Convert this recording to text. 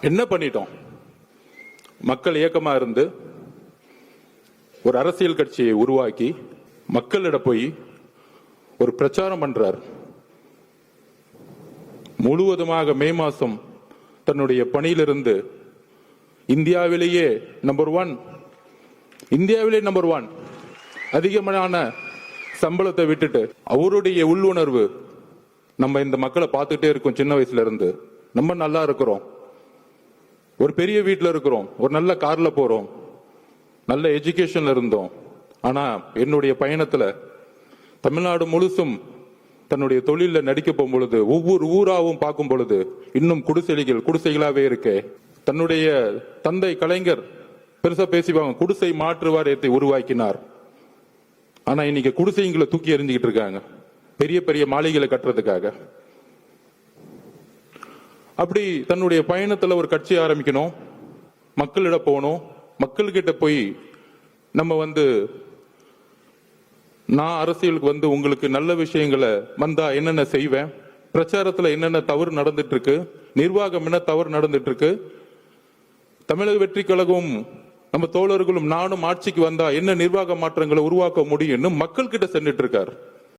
என்ன பண்ணிட்டோம்? மக்கள் இயக்கமா இருந்து ஒரு அரசியல் கட்சியை உருவாக்கி மக்களிட போய் ஒரு பிரச்சாரம் பண்றார். முழுவதுமாக மே மாசம் தன்னுடைய பணியிலிருந்து இந்தியாவிலேயே நம்பர் ஒன் இந்தியாவிலே நம்பர் ஒன் அதிகமான சம்பளத்தை விட்டுட்டு அவருடைய உள்ளுணர்வு நம்ம இந்த மக்களை பார்த்துட்டே இருக்கோம் சின்ன வயசுல இருந்து. நம்ம நல்லா இருக்கிறோம். ஒரு பெரிய வீட்டில் இருக்கிறோம். ஒரு நல்ல கார்ல போறோம். நல்ல எஜுகேஷன்ல இருந்தோம். ஆனா என்னுடைய பயணத்துல தமிழ்நாடு முழுசும் தன்னுடைய தொழில நடிக்க போகும் பொழுது ஒவ்வொரு ஊராவும் பார்க்கும் பொழுது இன்னும் குடிசைகள் குடிசைகளாவே இருக்கு. தன்னுடைய தந்தை கலைஞர் பெருசா பேசிப்பாங்க குடிசை மாற்று வாரியத்தை உருவாக்கினார். ஆனா இன்னைக்கு குடிசைங்களை தூக்கி எறிஞ்சுக்கிட்டு இருக்காங்க. பெரிய பெரிய மாளிகைகளை கட்டுறதுக்காக. அப்படி தன்னுடைய பயணத்துல ஒரு கட்சி ஆரம்பிக்கணும். மக்களிட போகணும். மக்கள்கிட்ட போய் நம்ம வந்து நான் அரசியலுக்கு வந்து உங்களுக்கு நல்ல விஷயங்களை வந்தா என்னென்ன செய்வேன்? பிரச்சாரத்துல என்னென்ன தவறு நடந்துட்டு இருக்கு நிர்வாகம் என்ன தவறு நடந்துட்டு இருக்கு தமிழக வெற்றி கழகம் நம்ம தோழர்களும் நானும் ஆட்சிக்கு வந்தா என்ன நிர்வாக மாற்றங்களை உருவாக்க முடியும்னு மக்கள்கிட்ட சென்றுட்டு இருக்கார்.